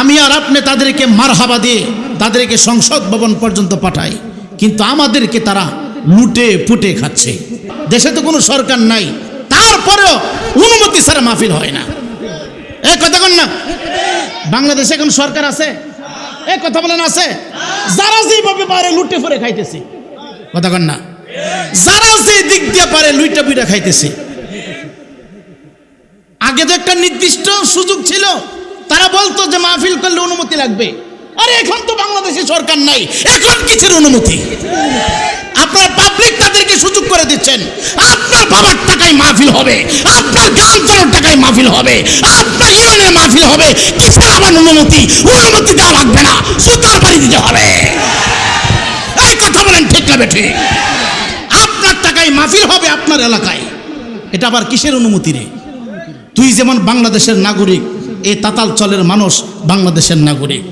আমি আর আপনি তাদেরকে মারহাবা দিয়ে তাদেরকে সংসদ ভবন পর্যন্ত পাঠাই। কিন্তু আমাদেরকে তারা লুটে পুটে খাচ্ছে। দেশে তো কোনো সরকার নাই। তারপরেও অনুমতি ছাড়া মাহফিল হয় না। এ কথা কন না। বাংলাদেশে এখন সরকার আছে? এ কথা বলেন আছে? যারা যেভাবে পারে লুটে ফুরে খাইতেছে। কথা কন না। যারা যে দিক দিয়ে পারে লুইটা পিটা খাইতেছে। আগে তো একটা নির্দিষ্ট সুযোগ ছিল। তারা বলতো যে মাহফিল করলে অনুমতি লাগবে। আরে এখন তো বাংলাদেশে সরকার নাই। এখন কিসের অনুমতি। আপনার পাবলিক তাদেরকে সুযোগ করে দিচ্ছেন। আপনার বাবার টাকায় মাহফিল হবে। আপনার গান চালার টাকায় মাহফিল হবে। আপনার ইউনিয়নের মাহফিল হবে। কিসের আমার অনুমতি। অনুমতি দেওয়া লাগবে না। সুতার বাড়ি দিতে হবে। এই কথা বলেন ঠিক না বেঠে। আপনার টাকায় মাহফিল হবে আপনার এলাকায়। এটা আবার কিসের অনুমতি রে? তুই যেমন বাংলাদেশের নাগরিক এই তাতাল চলের মানুষ বাংলাদেশের নাগরিক।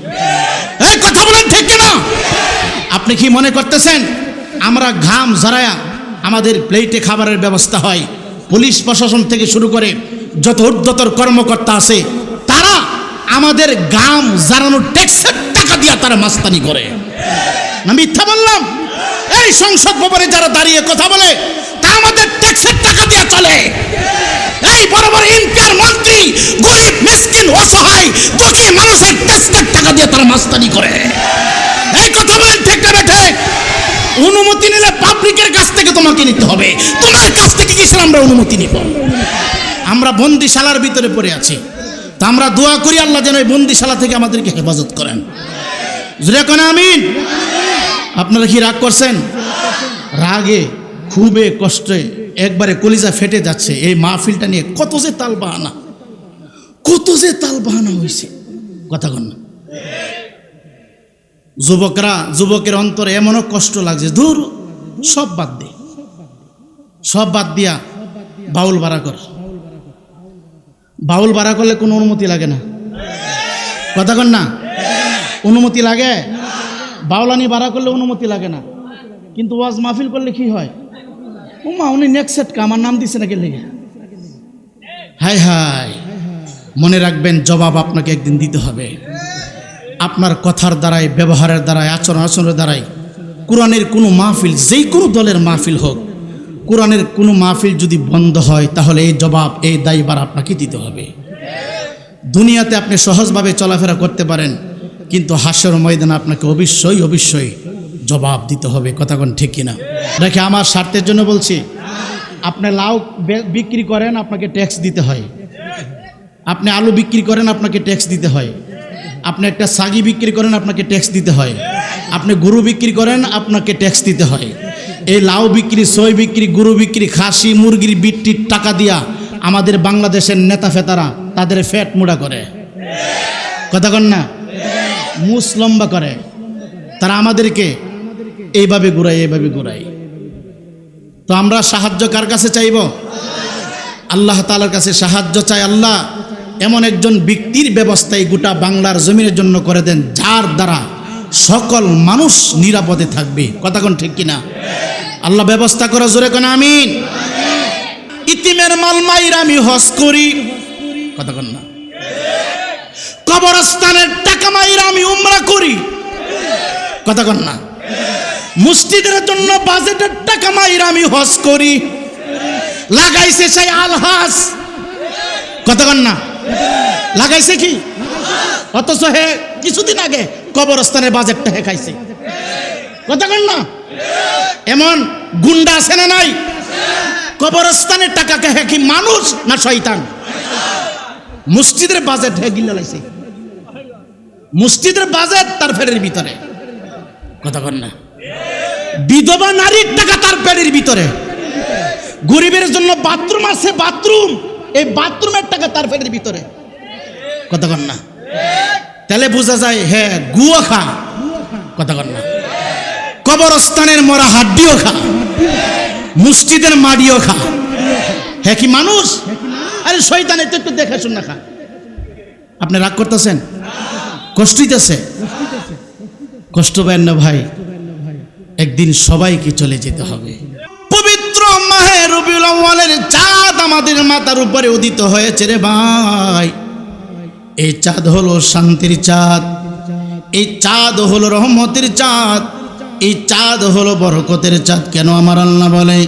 এই কথা বলেন ঠিক না আপনি কি মনে করতেছেন আমরা ঘাম ঝরায়া আমাদের প্লেটে খাবারের ব্যবস্থা হয়, পুলিশ প্রশাসন থেকে শুরু করে যত ঊর্ধ্বতর কর্মকর্তা আছে, তারা আমাদের গাম জারানোর ট্যাক্সের টাকা দিয়া তারা মাস্তানি করে। না মিথ্যা বললাম? এই সংসদ ভবনে যারা দাঁড়িয়ে কথা বলে, তা আমাদের ট্যাক্সের টাকা দিয়ে চলে। এই বড় বড় এমপিআর মন্ত্রী, গরিব, মিসকিন, অসহায়, দুঃখী মানুষের ট্যাক্সের টাকা দিয়ে তারা মাস্তানি করে। এই কথা বলেন ঠিক না বেঠে? অনুমতি নিলে পাবলিকের কাছ থেকে তোমাকে নিতে হবে। তোমার কাছ থেকে কিসের আমরা অনুমতি নিব? আমরা বন্দিশালার ভিতরে পড়ে আছি। তা আমরা দোয়া করি আল্লাহ যেন এই বন্দিশালা থেকে আমাদেরকে হেফাজত করেন। আমিন। আপনারা কি রাগ করছেন? রাগে খুবই কষ্টে একবারে কলিজা ফেটে যাচ্ছে। এই মাহফিলটা নিয়ে কত যে তাল বাহানা কত যে তাল বাহানা হয়েছে। কথা কন না। যুবকরা, যুবকের অন্তরে এমনও কষ্ট লাগছে। দূর সব বাদ দে। সব বাদ দিয়া বাউল ভাড়া কর। বাউল ভাড়া করলে কোনো অনুমতি লাগে না। কথা কন না। অনুমতি লাগে? বাউলানি ভাড়া করলে অনুমতি লাগে না। কিন্তু ওয়াজ মাহফিল করলে কি হয়? উমা, উনি নেক্সট আমার নাম দিছে নাকি হাই হাই, মনে রাখবেন জবাব আপনাকে একদিন দিতে হবে। আপনার কথার দ্বারাই, ব্যবহারের দ্বারাই, আচরণ আচরণের দ্বারাই, কোরআনের কোনো মাহফিল, যেই কোনো দলের মাহফিল হোক, কোরআনের কোনো মাহফিল যদি বন্ধ হয়, তাহলে এই জবাব, এই দায়বার আপনাকে দিতে হবে। দুনিয়াতে আপনি সহজভাবে চলাফেরা করতে পারেন, কিন্তু হাস্যর ময়দানে আপনাকে অবশ্যই অবশ্যই জবাব দিতে হবে কথাক্ষণ ঠিক কিনা? দেখে আমার স্বার্থের জন্য বলছি, আপনি লাউ বিক্রি করেন, আপনাকে ট্যাক্স দিতে হয়। আপনি আলু বিক্রি করেন, আপনাকে ট্যাক্স দিতে হয়। আপনি একটা সাগি বিক্রি করেন, আপনাকে ট্যাক্স দিতে হয়। আপনি গরু বিক্রি করেন, আপনাকে ট্যাক্স দিতে হয়। এই লাউ বিক্রি, সই বিক্রি, গরু বিক্রি, খাসি, মুরগির বিট্টির টাকা দিয়া আমাদের বাংলাদেশের নেতা ফেতারা তাদের ফ্যাট মুড়া করে। কথা কন না? মুস লম্বা করে। তারা আমাদেরকে এইভাবে ঘুরাই এইভাবে ঘুরাই। তো আমরা সাহায্য কার কাছে চাইব? আল্লাহ তালার কাছে সাহায্য চাই আল্লাহ। এমন একজন ব্যক্তির ব্যবস্থায় গোটা বাংলার জমিনের জন্য করে দেন, যার দ্বারা সকল মানুষ নিরাপদে থাকবে। কথা কোন ঠিক কিনা? আল্লাহ ব্যবস্থা করা জোরে কোন আমিন। ইতিমের মাল মাইর আমি হস করি। কথা কন না? কবরস্থানের টাকা মাইর আমি উমরা করি। কথা কন না? মুসজিদের জন্য বাজেটের টাকা মাইর আমি হস করি। লাগাইছে সেই আলহাস কন না। লাগাইছে কি? অথচ হে, কিছুদিন আগে কবরস্থানের বাজেটটা হে খাইছে। কন না? এমন গুন্ডা আছে না নাই? কবরস্থানের টাকাকে হে কি মানুষ না শয়তান? মসজিদের বাজেট হে গিলে লাইছে। মসজিদের বাজেট তার ফেরের ভিতরে। কথা না। বিধবা নারীর টাকা তার পেটের ভিতরে। গরিবের জন্য বাথরুম আছে, বাথরুম। এই বাথরুমের টাকা তার পেটের ভিতরে। কথা কন না। তাহলে বোঝা যায় হ্যাঁ গুয়া খা। কথা কন না। কবরস্থানের মরা হাড্ডিও খা। মসজিদের মাডিও খা। হ্যাঁ কি মানুষ? আরে শয়তানের তো একটু দেখে শুন না খা। আপনি রাগ করতেছেন? কষ্ট হইতেছে? কষ্ট পায় না ভাই। একদিন সবাইকে চলে যেতে হবে। পবিত্র মাহে রবিউল আউয়ালের চাঁদ আমাদের মাথার উপরে উদিত হয়েছে রে ভাই। এই চাঁদ হলো শান্তির চাঁদ, এই চাঁদ হলো রহমতের চাঁদ, এই চাঁদ হলো বরকতের চাঁদ। কেন আমার আল্লাহ বলে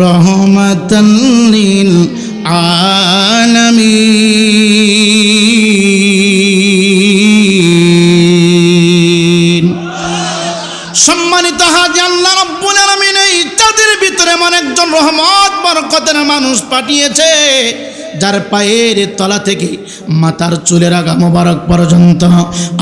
রহমাতান লিল আলামিন। সম্মানিত হাজি আল্লাহ রব্বুল আলামিন, এই চাঁদের ভিতরে এমন একজন রহমত, বরকতের মানুষ পাঠিয়েছে। যার পায়ের তলা থেকে মাথার চুলের আগা মোবারক পর্যন্ত।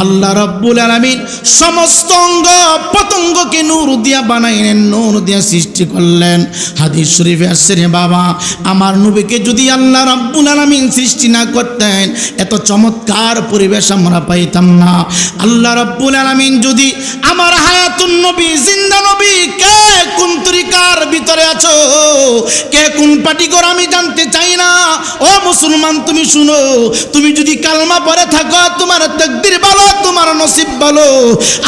আল্লাহ রব্বুল আলামিন সমস্ত অঙ্গ পতঙ্গকে নূর দিয়া বানাইলেন, নূর দিয়া সৃষ্টি করলেন। হাদিস শরীফে আসছে রে বাবা, আমার নবীকে যদি আল্লাহ রব্বুল আলামিন সৃষ্টি না করতেন, এত চমৎকার পরিবেশ আমরা পাইতাম না। আল্লাহ রব্বুল আলামিন যদি আমার হায়াতুন নবী, জিন্দা নবী, কে কোন তরিকার ভিতরে আছো? কে কোন পাটিকর আমি জানতে চাই না? ও মুসলমান, তুমি শুনো, তুমি যদি কালমা পরে থাকো, তোমার তকদির ভালো, তোমার নসিব ভালো।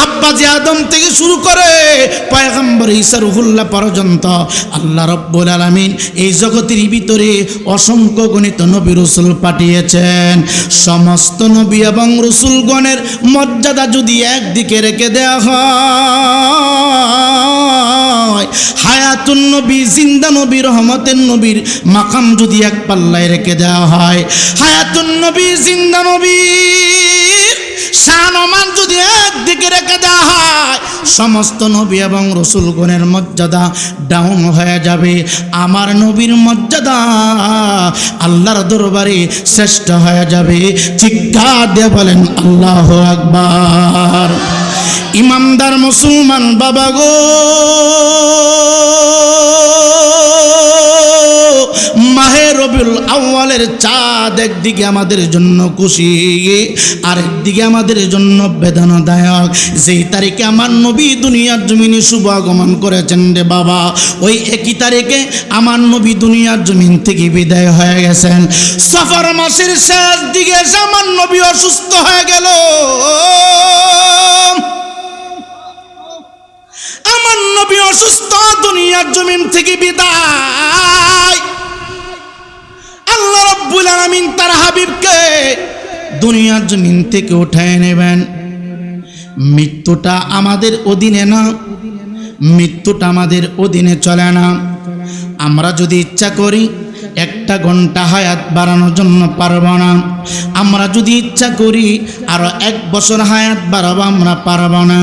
আব্বা যে আদম থেকে শুরু করে পয়গম্বর ঈসা রুহুল্লাহ পর্যন্ত আল্লাহ রব্বুল আলামিন এই জগতের ভিতরে অসংখ্য গণিত নবী রসুল পাঠিয়েছেন। সমস্ত নবী এবং রসুলগণের মর্যাদা যদি একদিকে রেখে দেওয়া হয় হায়াতুন নবী, জিন্দা নবী, রহমতের নবীর মাকাম যদি এক পাল্লায় রেখে দেওয়া হয়। হায়াতুন নবী, জিন্দা নবী শানমান যদি একদিকে রেখে দেওয়া হয়, সমস্ত নবী এবং রসুলগণের মর্যাদা ডাউন হয়ে যাবে। আমার নবীর মর্যাদা আল্লাহর দরবারে শ্রেষ্ঠ হয়ে যাবে। চিৎকার দিয়ে বলেন, আল্লাহ আকবার। ইমামদার মুসলমান বাবা গো। রবিউল আউয়ালের চাঁদ একদিকে আমাদের জন্য খুশি আর একদিকে আমাদের জন্য বেদনাদায়ক। যেই তারিখে আমার নবী দুনিয়ার জমিনে শুভ আগমন করেছেন রে বাবা, ওই একই তারিখে আমার নবী দুনিয়ার জমিন থেকে বিদায় হয়ে গেছেন। সফর মাসের শেষ দিকে আমার নবী অসুস্থ হয়ে গেল। আমার নবী অসুস্থ দুনিয়ার জমিন থেকে বিদায়। আল্লাহ রব্বুল আলামিন তার হাবিবকে দুনিয়ার জমিন থেকে উঠায় নেবেন। মৃত্যুটা আমাদের অধীনে না, মৃত্যুটা আমাদের অধীনে চলে না। আমরা যদি ইচ্ছা করি একটা ঘণ্টা হায়াত বাড়ানোর জন্য পারব না। আমরা যদি ইচ্ছা করি, আরও এক বছর হায়াত বাড়াবো আমরা পারব না।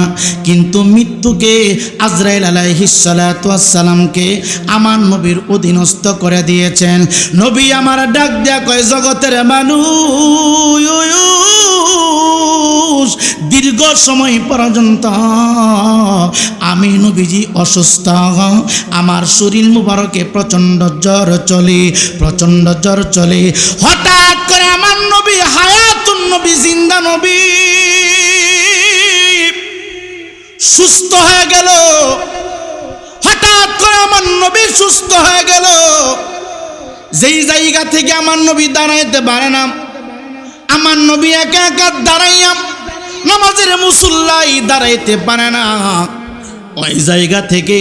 কিন্তু মৃত্যুকে আজরাইল আলাইহিসালামকে আমার নবীর অধীনস্থ করে দিয়েছেন। নবী আমার ডাক দেয়া কয়, জগতের মানুষ দীর্ঘ সময় পর্যন্ত আমি নবীজি অসুস্থ। আমার শরীর মুবারকে প্রচণ্ড জ্বর চলে, প্রচণ্ড জ্বর চলে। হঠাৎ করে আমার নবী, হায়াতুন নবী, জিন্দা নবী, সুস্থ হয়ে গেল। হঠাৎ করে আমার নবী সুস্থ হয়ে গেল। যেই জায়গা থেকে আমার নবী দাঁড়াইতে পারে না, আমার নবী একা একা দাঁড়াইয়াম। নামাজের মুসল্লাই দাঁড়াইতে পারে না। ওই জায়গা থেকে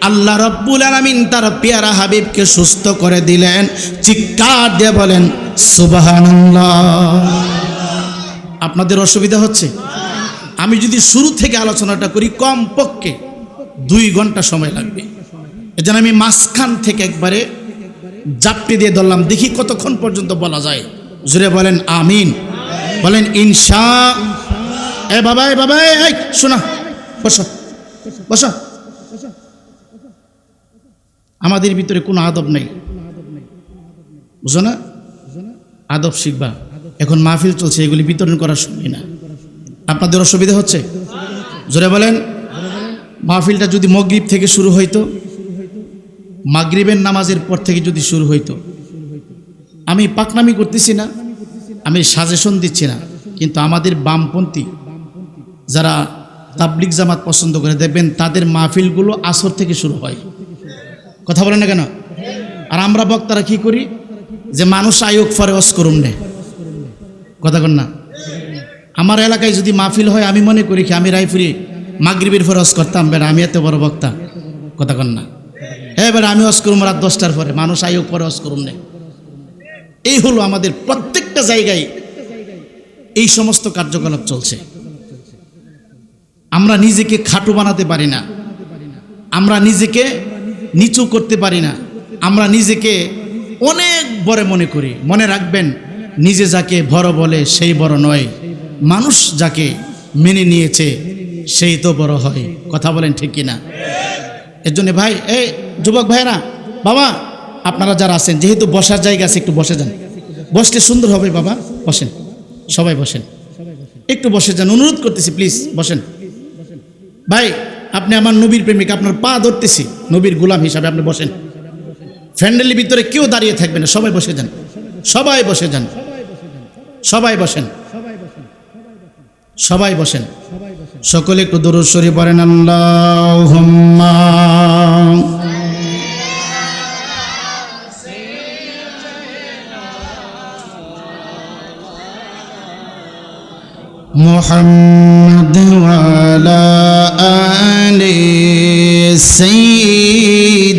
আল্লাহ রব্বুল আলামিন তার পেয়ারা হাবিবকে সুস্থ করে দিলেন। চিৎকার দিয়ে বলেন, সুবহানাল্লাহ। আপনাদের অসুবিধা হচ্ছে? আমি যদি শুরু থেকে আলোচনাটা করি কম পক্ষে দুই ঘণ্টা সময় লাগবে। এজন্য আমি মাঝখান থেকে একবারে জাপটি দিয়ে ধরলাম। দেখি কতক্ষণ পর্যন্ত বলা যায়। জুড়ে বলেন, আমিন। বলেন, ইনশা এ বাবা এ বাবা শোনা, বসো বসো। আমাদের ভিতরে কোনো আদব নেই। বুঝো না? আদব শিখবা। এখন মাহফিল চলছে, এগুলি বিতরণ করার সময় না। আপনাদের অসুবিধা হচ্ছে? জোরে বলেন। মাহফিলটা যদি মগরিব থেকে শুরু হইতো, মাগরিবের নামাজের পর থেকে যদি শুরু হইতো, আমি পাকনামি করতেছি না, আমি সাজেশন দিচ্ছি না, কিন্তু আমাদের বামপন্থী যারা তাবলিক জামাত পছন্দ করে, দেখবেন তাদের মাহফিলগুলো আসর থেকে শুরু হয়। কথা বলে না কেন? আর আমরা বক্তারা কি করি? যে মানুষ আয়োগ ফরে অস করুন নে কথা কন না। আমার এলাকায় যদি মাহফিল হয়, আমি মনে করি কি, আমি রায়পুরি মাগরিবের ফরজ করতাম, বেড়া আমি এত বড় বক্তা। কথা কন না। এবার আমি অস করুম রাত দশটার পরে, মানুষ আয়োগ পরে অস করুম নে এই হলো আমাদের প্রত্যেকটা জায়গায় এই সমস্ত কার্যকলাপ চলছে। আমরা নিজেকে খাটো বানাতে পারি না। আমরা নিজেকে নিচু করতে পারি না। আমরা নিজেকে অনেক বড় মনে করি। মনে রাখবেন, নিজে যাকে বড় বলে সেই বড় নয়। মানুষ যাকে মেনে নিয়েছে, সেই তো বড় হয়। কথা বলেন ঠিক কিনা? এর জন্য ভাই, এই যুবক ভাইরা বাবা, আপনারা যারা আছেন, যেহেতু বসার জায়গা আছে, একটু বসে যান। বসলে সুন্দর হবে বাবা। বসেন, সবাই বসেন। একটু বসে যান। অনুরোধ করতেছি প্লিজ বসেন। ভাই, আপনি আমার নবীর প্রেমিক, আপনার পা ধরতেছি। নবীর গোলাম হিসাবে আপনি বসেন। ফ্যান্ডেলের ভিতরে কেউ দাঁড়িয়ে থাকবেন সবাই বসে যান। সবাই বসে যান। সবাই বসেন। সবাই বসেন। সকলে একটু দূরস্বরী পড়েন আল্লাহ মোহাম্ম سيدنا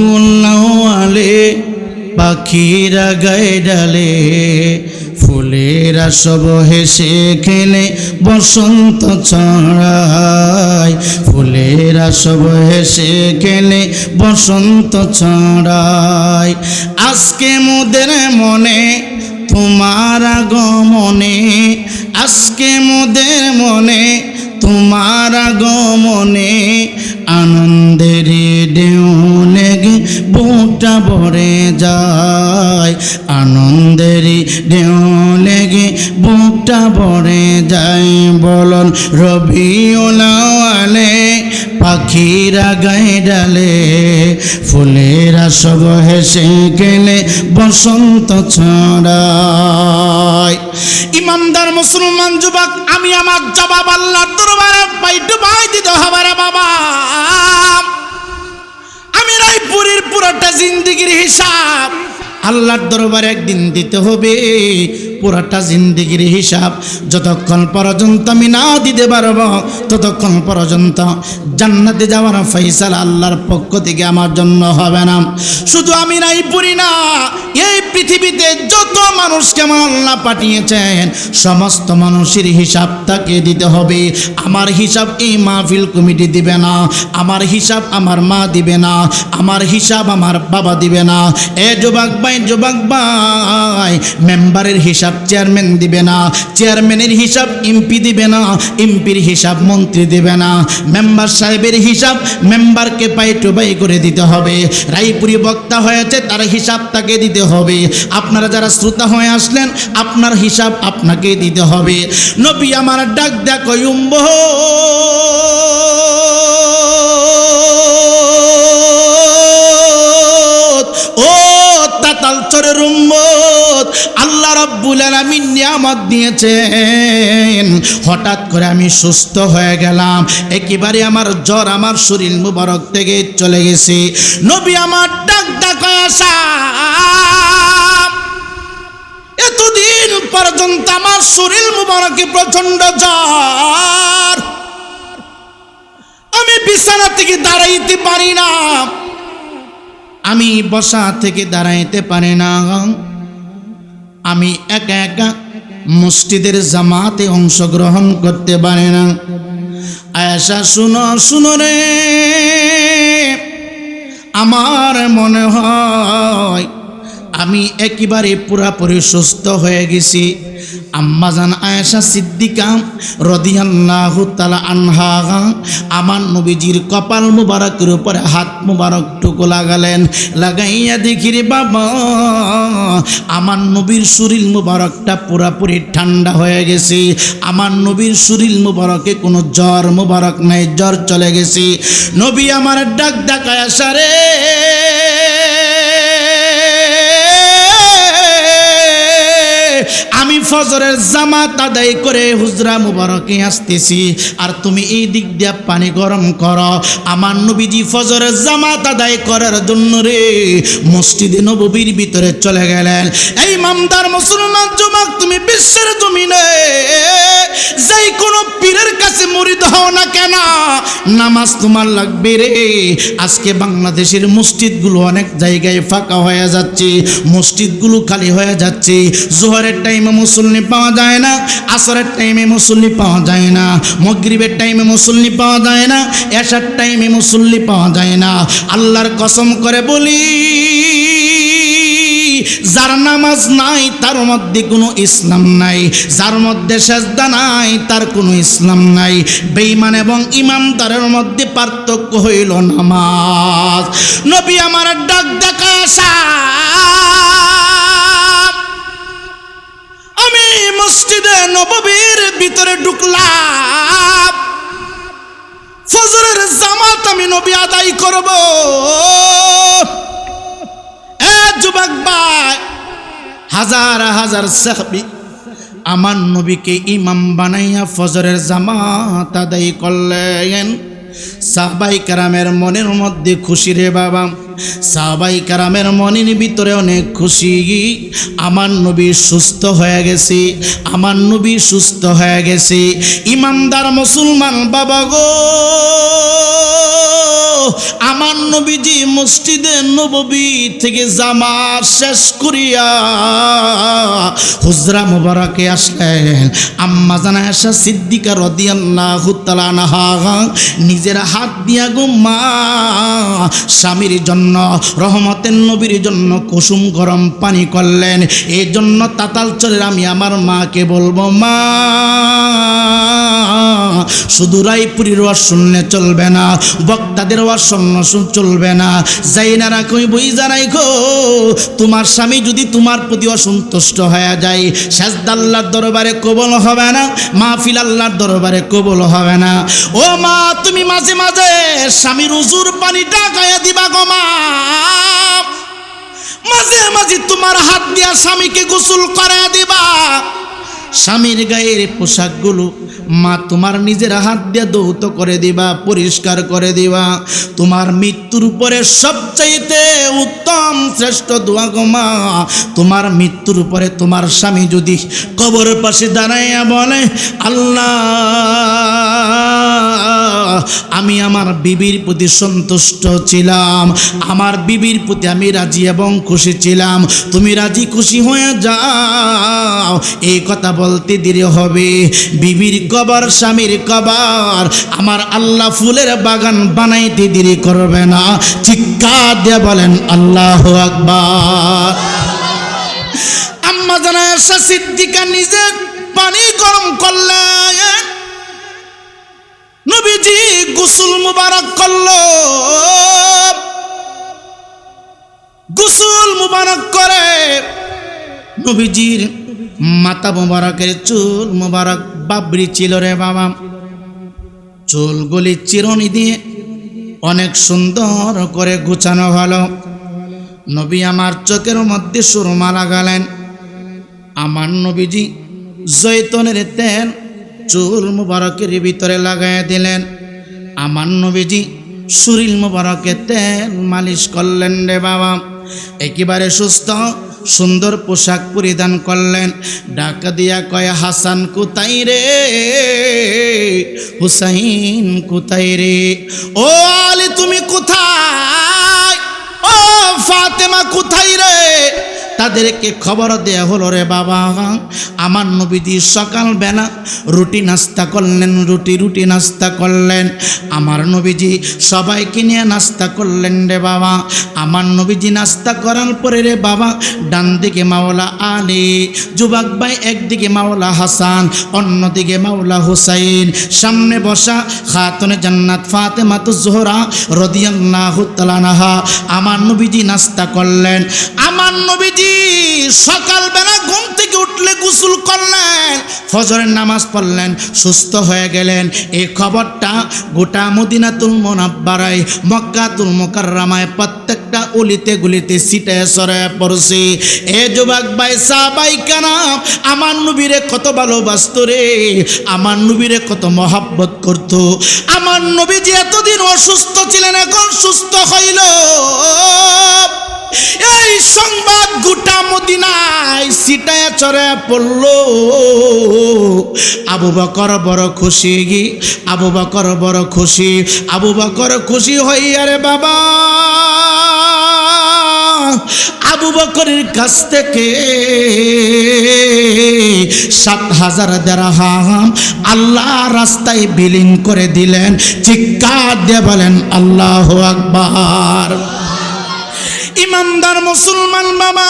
রবিউল্লাওয়ালে পাখিরা গায়ে ডালে ফুলেরা সব হেসে খেলে বসন্ত ছড়ায় ফুলেরা সব হেসে খেলে বসন্ত ছড়ায় আজকে মোদের মনে তোমার আগমনে, আজকে মোদের মনে, তোমার আগমনে আনন্দের ঢেউ লেগে বুকটা ভরে যায়। আনন্দের ঢেউ লেগে বুকটা ভরে যায়। বলন রবিওলাওয়ালে পাখিরা গায়ে ডালে ফুলেরা সব হেসে গেলে বসন্ত ছড়ায়। ইমানদার মুসলমান যুবক, আমি আমার জবাব আল্লাহ দরবারে পাই দিতে হবে রে বাবা। আমি রায়পুরের পুরোটা জিন্দিগির হিসাব আল্লাহর দরবারে একদিন দিতে হবে। পুরাটা জিন্দিগির হিসাব। যতক্ষণ পর্যন্ত আমি না দিতে পারব, ততক্ষণ পর্যন্ত জান্নাতে যাওয়ার ফৈসাল আল্লাহর পক্ষ থেকে আমার জন্য হবে না। শুধু আমি নাই, পুরি না, এই পৃথিবীতে যত মানুষকে আমার আল্লাহ পাঠিয়েছেন, সমস্ত মানুষের হিসাব তাকে দিতে হবে। আমার হিসাব এই মাহফিল কমিটি দিবে না, আমার হিসাব আমার মা দিবে না, আমার হিসাব আমার বাবা দিবে না। এ যুবক যুবক ভাই মেম্বারের হিসাব চেয়ারম্যান দিবে না, চেয়ারম্যানের হিসাব এমপি দিবে না, এমপির হিসাব মন্ত্রী দিবে না। মেম্বার সাহেবের হিসাব মেম্বারকে পাই টু পাই করে দিতে হবে। রায়পুরি বক্তা হয়েছে, তার হিসাব তাকে দিতে হবে। আপনারা যারা শ্রোতা হয়ে আসলেন, আপনার হিসাব আপনাকে দিতে হবে। নবী আমার ডাক দেখো ইম্ব রাব্বুল আলামিন নিয়ামত দিয়েছেন। হঠাৎ করে আমি সুস্থ হয়ে গেলাম। একেবারে আমার জ্বর, আমার শরীর মুবারক থেকে চলে গেছে। নবী আমার ডাক ডাক এতদিন পর্যন্ত আমার শরীর মুবারকে প্রচণ্ড জ্বর। আমি বিছানা থেকে দাঁড়াইতে পারি না। আমি বসা থেকে দাঁড়াইতে পারি না। আমি একা একা মসজিদের জামাতে অংশগ্রহণ করতে পারি না। আয়াসা শুনো শুনো রে। আমার মনে হয় আমি একেবারে পুরাপুরি সুস্থ হয়ে গেছি। আম্মাজান আয়েশা সিদ্দিকা রদিয়াল্লাহু তাআলা আনহা আমার নবীজির কপাল মুবারকের উপরে হাত মুবারক টুকু লাগালেন। লাগাইয়া দেখি রে বাবা, আমার নবীর শরীর মুবারকটা পুরাপুরি ঠান্ডা হয়ে গেছে। আমার নবীর শরীর মুবারকে কোনো জ্বর মুবারক নাই, জ্বর চলে গেছে। নবী আমার ডাক ডাকায় আসা ফজরের জামা তাদাই করে হুজরা মুবারকে আসতেছি। আর তুমি এই দিক দিয়া পানি গরম কর। আমার নবীজি ফজরের জামা তাদাই করার জন্য রে মসজিদে নববীর ভিতরে চলে গেলেন। এই মামদার মুসলমান যুবক, তুমি বিশ্বের জমিনে যেই কোনো পীরের কাছে মরিদ হও না কেন? নামাজ তোমার লাগবে রে। আজকে বাংলাদেশের মসজিদগুলো অনেক জায়গায় ফাঁকা হয়ে যাচ্ছে, মসজিদগুলো খালি হয়ে যাচ্ছে। জোহরের টাইমে মুসল্লি পাওয়া যায় না, আসরের টাইমে মুসল্লি পাওয়া যায় না, মগরিবের টাইমে মুসল্লি পাওয়া যায় না, এশার টাইমে মুসল্লি পাওয়া যায় না। আল্লাহর কসম করে বলি যার নামাজ নাই, তার মধ্যে কোনো ইসলাম নাই। যার মধ্যে সেজদা নাই, তার কোনো ইসলাম নাই। বেঈমান এবং ইমানদারের মধ্যে পার্থক্য হইল নামাজ। নবী আমার ডাক দেখা আমি মসজিদে নববীর ভিতরে ঢুকলাম। ফজরের জামাত আমি নবী আদায় করব। যুবক ভাই হাজার হাজার সাহাবি আমার নবীকে ইমাম বানাইয়া ফজরের জামাত আদায় করলেন। সাহবাই কারামের মনের মধ্যে খুশি রে বাবা। সাহবাই কারামের মনের ভিতরে অনেক খুশি। আমার নবী সুস্থ হয়ে গেছে, আমার নবী সুস্থ হয়ে গেছে। ইমানদার মুসলমান বাবা গো, আমার নবীজি মসজিদে নববী থেকে জামা শেষ করিয়া হুজরা মুবারকে আসলেন আম্মা জানা আসা সিদ্দিকা রদিয়াল্লাহু নিজের হাত দিয়া গো মা, স্বামীর জন্য, রহমতের নবীর জন্য কুসুম গরম পানি করলেন। এই জন্য চলের আমি আমার মাকে বলব, মা, শুধু রায়পুরীর ওয়াজ শুনলে চলবে না, বক্তাদের ওয়াজ শুনলে শুন- চলবে না। যাই না রাখই বই জানাই গো, তোমার স্বামী যদি তোমার প্রতি অসন্তুষ্ট হয়ে যায়। সাজদা আল্লাহর দরবারে কবল হবে না মাহফিল আল্লাহর দরবারে কবল হবে না। ও মা, তুমি মাঝে মাঝে স্বামীর উজুর পানিটা গায়ে দিবা গো মা। মাঝে মাঝে তোমার হাত দিয়া স্বামীকে গোসল করে দিবা। স্বামীর গায়ের পোশাকগুলো মা তোমার নিজের হাত দিয়ে দৌত করে দিবা, পরিষ্কার করে দিবা। তোমার মৃত্যুর উপরে সবচাইতে উত্তম শ্রেষ্ঠ দোয়া গো মা। তোমার মৃত্যুর উপরে তোমার স্বামী যদি কবর পাশে দাঁড়াইয়া বলে, আল্লাহ আমি আমার বিবির প্রতি সন্তুষ্ট ছিলাম। আমার বিবির প্রতি আমি রাজি এবং খুশি ছিলাম। তুমি রাজি খুশি হয়ে যাও। এই কথা বলতে দেরি হবে। বিবির কবর, স্বামীর কবর। আমার আল্লাহ ফুলের বাগান বানাইতে দেরি করবে না। চিৎকার দিয়ে বলেন, আল্লাহ আকবার। আম্মা জানা সিদ্দিকা নিজে পানি গরম করলেন। নবীজি গোসল মুবারক করল। গোসল মুবারক করে নবীজির মাতা মুবারকের চুল মুবারক বাবরি ছিল রে বাবা। চুলগুলি চিরনি দিয়ে অনেক সুন্দর করে গুছানো হলো। নবী আমার চোখের মধ্যে সুরমা লাগালেন। আমার নবীজি জৈতনের তেল চুল মুবারকের ভিতরে লাগাই দিলেন। আমার নবীজি শরীর মুবারকে তেল মালিশ করলেন রে বাবা। একেবারে সুস্থ, সুন্দর পোশাক পরিধান করলেন। ডাকা দিয়া কয়, হাসান কোথায় রে? হুসাইন কোথায় রে? ও আলী তুমি কোথায়? ও ফাতেমা কোথায় রে? তাদেরকে খবর দেয়া হলো, রে বাবা, আমার নবীজি সকালবেলা রুটি নাস্তা করলেন, রুটি রুটি নাস্তা করলেন। আমার নবীজি সবাইকে নিয়ে নাস্তা করলেন, রে বাবা। আমার নবীজি নাস্তা করার পরে, রে বাবা ডান দিকে মাওলা আলী, যুবক ভাই একদিকে মাওলা হাসান, অন্যদিকে মাওলা হুসাইন। সামনে বসা খাতুনে জান্নাত ফাতেমা তু জোহরা তাআলা আনহা। আমার নবীজি নাস্তা করলেন। আমার নবীজি সকালবেলা ঘুম থেকে উঠলে গোসল করলেন, ফজরের নামাজ পড়লেন, সুস্থ হয়ে গেলেন। এই খবরটা গোটা মদিনাতুল মোনাব্বারায়, মক্কাতুল মোকাররামায় প্রত্যেকটা অলিতে গুলিতে সিটে সরে পড়ছে। এ যুবক ভাই সাবাই কানাম আমার নবীরে কত ভালোবাসত রে, আমার নবীরে কত মহাব্বত করত। আমার নবী যে এতদিন অসুস্থ ছিলেন, এখন সুস্থ হইল। এই সংবাদ গোটা মদিনায় সিটায় চড়ে পড়ল। আবু বকর বড় খুশি গি আবু বকর বড় খুশি, আবু বকর খুশি হইয়ারে বাবা। আবু বকরের কাছ থেকে সাত হাজার দেড়হাম আল্লাহ রাস্তায় বিলীন করে দিলেন। চিৎকার দিয়ে বলেন, আল্লাহ আকবার। ইমানদার মুসলমান বাবা।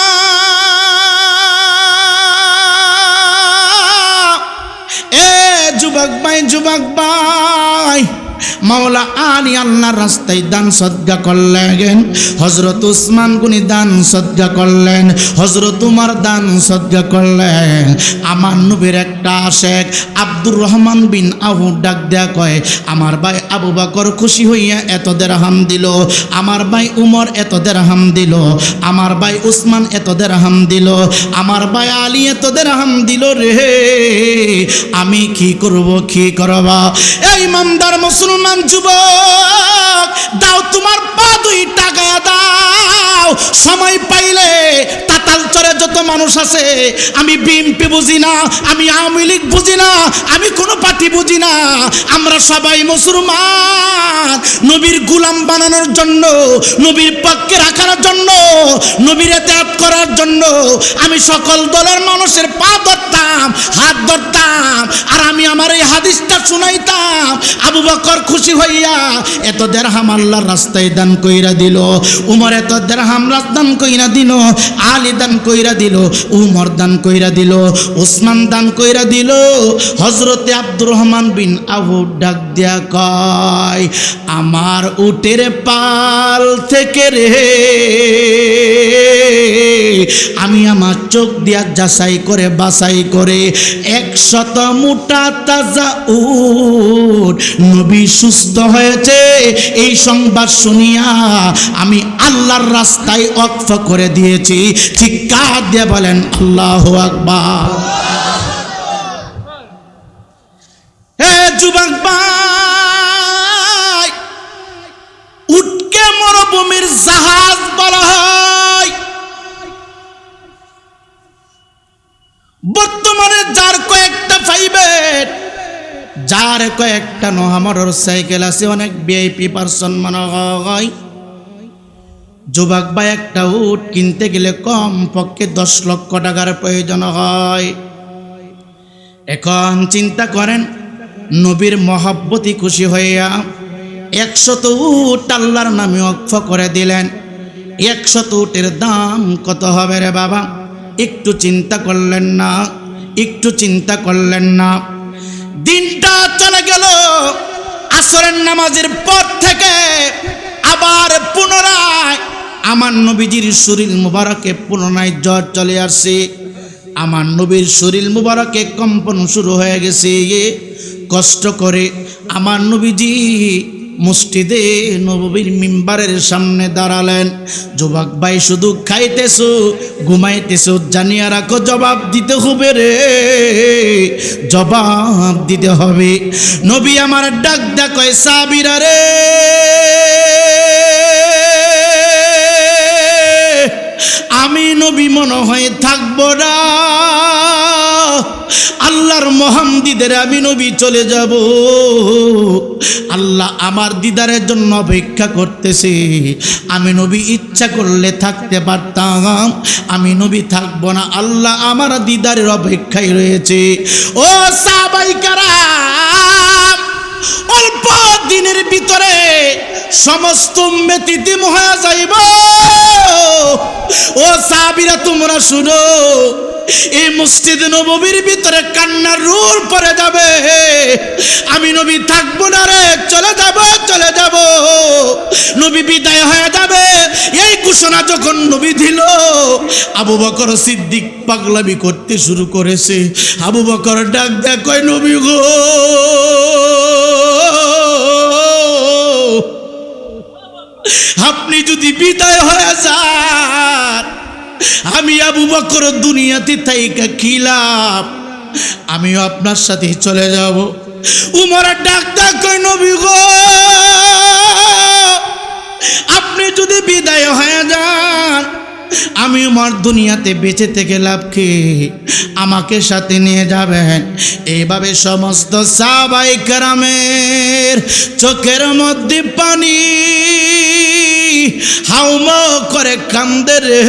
এ যুবক ভাই যুবক ভাই। মাওলা আলী আল্লাহর রাস্তায় দান সদ্গা করলেন। হজরত উসমান গুনি দান সদ্গা করলেন। হজরত উমার দান সদ্গা করলেন। আমার নবীর একটা আশেক আব্দুর রহমান বিন আবু ডাক দেয়া কয়, আমার ভাই আবু বাকর খুশি হইয়া এত দেরহাম দিল। আমার ভাই উমর এত দেরহাম দিল। আমার ভাই উসমান এত দেরহাম দিল। আমার ভাই আলী এত দেরহাম দিল রে। আমি কি করব কি করব? এই মামদার ইমানদার মুসলমান যুবক, দাও তোমার পা দুই টাকা দাও। সময় পাইলে তাতাল চরে যত মানুষ আছে, আমি বিএমপি বুঝি না, আমি আওয়ামী লীগ বুঝি না, আমি কোনো পার্টি বুঝি না। আমরা সবাই মুসলমান। নবীর গুলাম বানানোর জন্য, নবীর পক্ষে রাখার জন্য, নবীর এতেয়াত করার জন্য আমি সকল দলের মানুষের পা ধরতাম, হাত ধরতাম, আর আমি আমার এই হাদিসটা শুনাইতাম। আবু বকর খুশি হইয়া, এত দেড়হাম আল্লাহর রাস্তায় দান কইরা দিল। উমর এত দেড়হাম দান কইরা দিল, আলী দান কইরা দিল, উমর দান কইরা দিল উসমান দান কইরা দিল। হজরতে আব্দুর রহমান বিন আবু ডাক দিয়া কয়, আমার উটের পাল থেকে রে, আমি আমার চোখ দিয়া যাচাই করে, বাছাই করে, একশত মোটা তাজা উট নবী সুস্থ হয়েছে, এই সংবাদ শুনিয়া আমি আল্লাহর রাস্তায় অক্ফ করে দিয়েছি। ঠিক চিৎকার দিয়ে বলেন, আল্লাহ আকবার। যার কয়েকটা নোহামর সাইকেল আছে, অনেক ভিআইপি পার্সন মনে হয় যুবক বা একটা উট কিনতে গেলে কম পক্ষে দশ লক্ষ টাকার প্রয়োজন হয়। এখন চিন্তা করেন, নবীর মহাব্বতি খুশি হইয়া একশত উট আল্লাহর নামে অক্ষ করে দিলেন। একশত উটের দাম কত হবে রে বাবা? একটু চিন্তা করলেন না, একটু চিন্তা করলেন না। চলে গেল। আসরের নামাজের পর থেকে আবার পুনরায় আমার নবীজির শরীর মুবারকে পুনরায় জ্বর চলে আসছে। আমার নবীর শরীর মুবারকে কম্পন শুরু হয়ে গেছে। কষ্ট করে আমার নবীজি মুষ্টিদে নবীর মিম্বারের সামনে দাঁড়ালেন। যুবক ভাই, শুধু খাইতেছো, ঘুমাইতেছো, জানিয়া রাখো, জবাব দিতে হবে রে। জবাব দিতে হবে। নবী আমার ডাক ডাকয়, সাবিরা রে! আমি নবী মনে হয় থাকব না। আল্লাহর মোহাম্মদিদের আমি নবী চলে যাব। আল্লাহ আমার দিদারের জন্য অপেক্ষা করতেছে। আমি নবী ইচ্ছা করলে থাকতে পারতাম। আমি নবী থাকব না, আল্লাহ আমার দিদারের অপেক্ষায় রয়েছে। ও সাবাইকারা অল্প দিনের ভিতরে সমস্ত মেতিতিম হয়ে যাইব। ও সাবিরা তোমরা শুনো। এই মসজিদ নবীর ভিতরে কান্নার রুল পরে যাবে। আমি নবী থাকব না রে, চলে যাব চলে যাব। নবী বিদায় হয়ে যাবে। এই ঘোষণা যখন নবী দিল, আবু বকর সিদ্দিক পাগলামি করতে শুরু করেছে। আবু বকর ডাক দেখ নবী গো? আপনি যদি বিদায় হয়ে যান আমি আবু বকর দুনিয়াতে তাইকা খিলাম আমিও আপনার সাথে চলে যাব। উমর ডাক ডাক কয়, নবী গো, আপনি যদি বিদায় হয়ে যান, আমি আমার দুনিয়াতে বেঁচে থেকে লাভ কি? আমাকে সাথে নিয়ে যাবেন? এইভাবে সমস্ত সাবাই কারামের চোখের মধ্যে পানি হাউম করে কান্দে রে।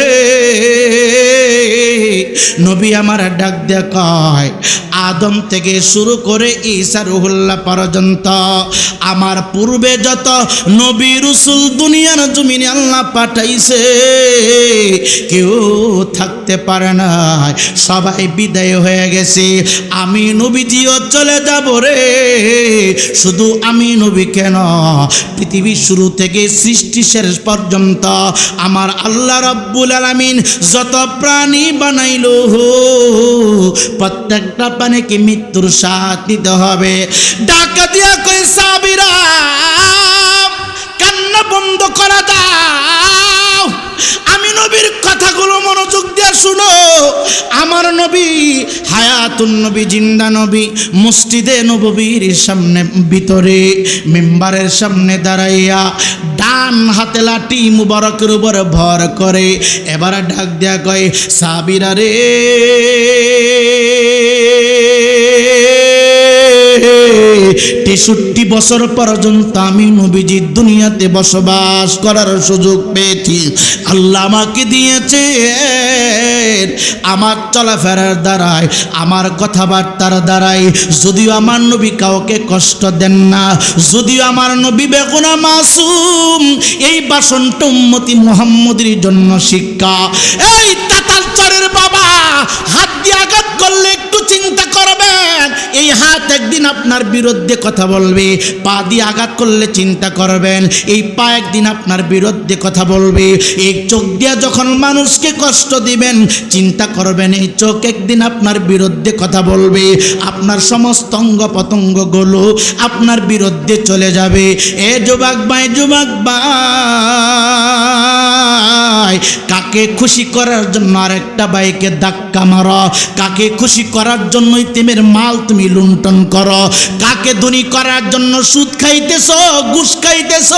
নবী আমার ডাক দেয়া কয়, আদম থেকে শুরু করে ঈসা রুহুল্লাহ পর্যন্ত আমার পূর্বে যত নবী রসুল দুনিয়ার জমিনে আল্লাহ পাঠাইছে, কেউ থাকতে পারে না সবাই বিদায় হয়ে গেছে। আমি নবীজিও চলে যাব রে। শুধু আমি নবী কেন? পৃথিবীর শুরু থেকে সৃষ্টি শেষ পর্যন্ত আমার আল্লাহ রব্বুল আলমিন যত প্রাণী বানাইল প্রত্যেকটা প্রাণীকে মৃত্যুর সাথ দিতে হবে। ডাকা দিয়া কই সাবিরা, কান্না বন্ধ করা দাও আমি নবীর কথাগুলো মনোযোগ দিয়ে শুনো, আমার নবী হায়াতুন নবী, জিন্দা নবী, মসজিদে নববীর সামনে ভিতরে, মেম্বারের সামনে দাঁড়াইয়া ডান হাতে লাঠি মুবারকের উপর ভর করে, এবার ডাক দেয়া কয়, সাবিরা রে। তেষট্টি বছর পর্যন্ত আমি নবীজির দুনিয়াতে বসবাস করার সুযোগ পেয়েছি। আল্লাহ আমাকে দিয়েছে আমার চলাফেরার দ্বারায়, আমার কথাবার্তার দ্বারাই যদিও আমার নবী কাউকে কষ্ট দেন না, যদিও আমার নবী বেগুনা মাসুম, এই বাসনটা উম্মতি মোহাম্মদের জন্য শিক্ষা। এই তাতাল চরের বাবা, হাত দিয়ে আঘাত করলে একটু চিন্তা করবেন। এই হাত একদিন আপনার বিরুদ্ধে কথা বলবে। পা দিয়ে আঘাত করলে চিন্তা করবেন। এই পা একদিন আপনার বিরুদ্ধে কথা বলবে। এই চোখ দিয়ে যখন মানুষকে কষ্ট দিবেন, চিন্তা করবেন, এই চোখ একদিন আপনার বিরুদ্ধে কথা বলবে। আপনার সমস্ত অঙ্গ পতঙ্গগুলো আপনার বিরুদ্ধে চলে যাবে। এ যুবক ভাই যুবক ভাই, কাকে খুশি করার জন্য আরেকটা বাইকে ধাক্কা মারো। কাকে খুশি করার জন্য ইতিমের মাল তুমি লুণ্ঠন করো। কাকে ধনী করার জন্য সুদ খাইতেছ, ঘুষ খাইতেছ?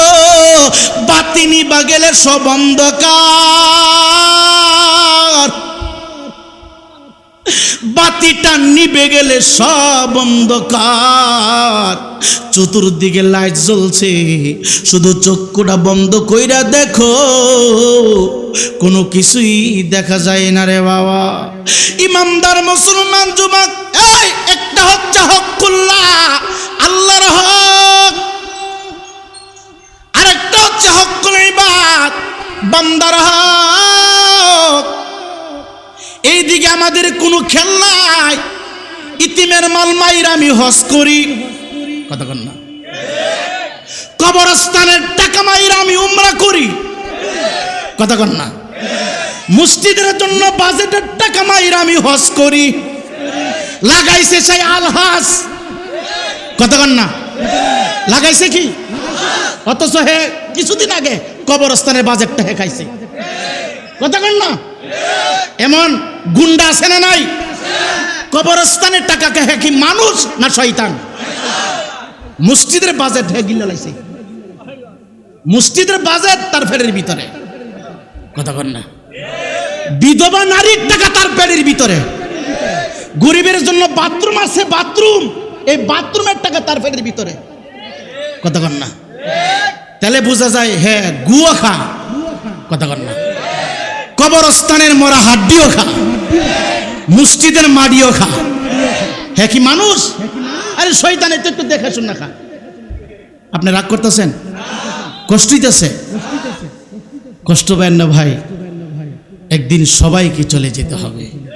বাতিনি বাগেলে সব অন্ধকার। বাতিটা নিবে গেলে সব অন্ধকার। চতুর্দিকে লাইট জ্বলছে। শুধু চক্ষুটা বন্ধ কইরা দেখো, কোনো কিছুই দেখা যায় না রে বাবা। ইমামদার, মুসলমান, যুবক, এই, একটা হচ্ছে হকুল্লাহ আল্লাহর হক। আরেকটা হচ্ছে হকুল ইবাদ, বান্দার হক। এইদিকে আমাদের কোনো খেল নাই। ইতিমের মাল মাইর আমি হস করি। কন না। কবরস্থানের টাকা মাইর আমি উমরা করি। কন না। মসজিদের জন্য বাজেটের টাকা মাইর আমি হস করি। লাগাইছে সেই আলহাস কন না। লাগাইছে কি? অথচ হে, কিছুদিন আগে কবরস্থানের বাজেটটা হে খাইছে। কন না? এমন গুন্ডা আছে না নাই? কবরস্থানের টাকা কে কি মানুষ না শয়তান? মসজিদের বাজেট হে গিলে লাইছে। মসজিদের বাজেট তার ফেরের ভিতরে। কথা কন না। বিধবা নারীর টাকা তার পেটের ভিতরে। গরিবের জন্য বাথরুম আছে, বাথরুম। এই বাথরুমের টাকা তার পেটের ভিতরে। কথা কন না। তাহলে বোঝা যায় হ্যাঁ গুয়া খা। কথা কন না। কবরস্থানের মরা হাড্ডিও খা। মসজিদের মাডিও খা। হ্যাঁ কি মানুষ? আরে শয়তানের তো একটু দেখে শুন না খা আপনি রাগ করতেছেন? কষ্ট হইতেছে কষ্ট পেন না ভাই। একদিন সবাইকে চলে যেতে হবে।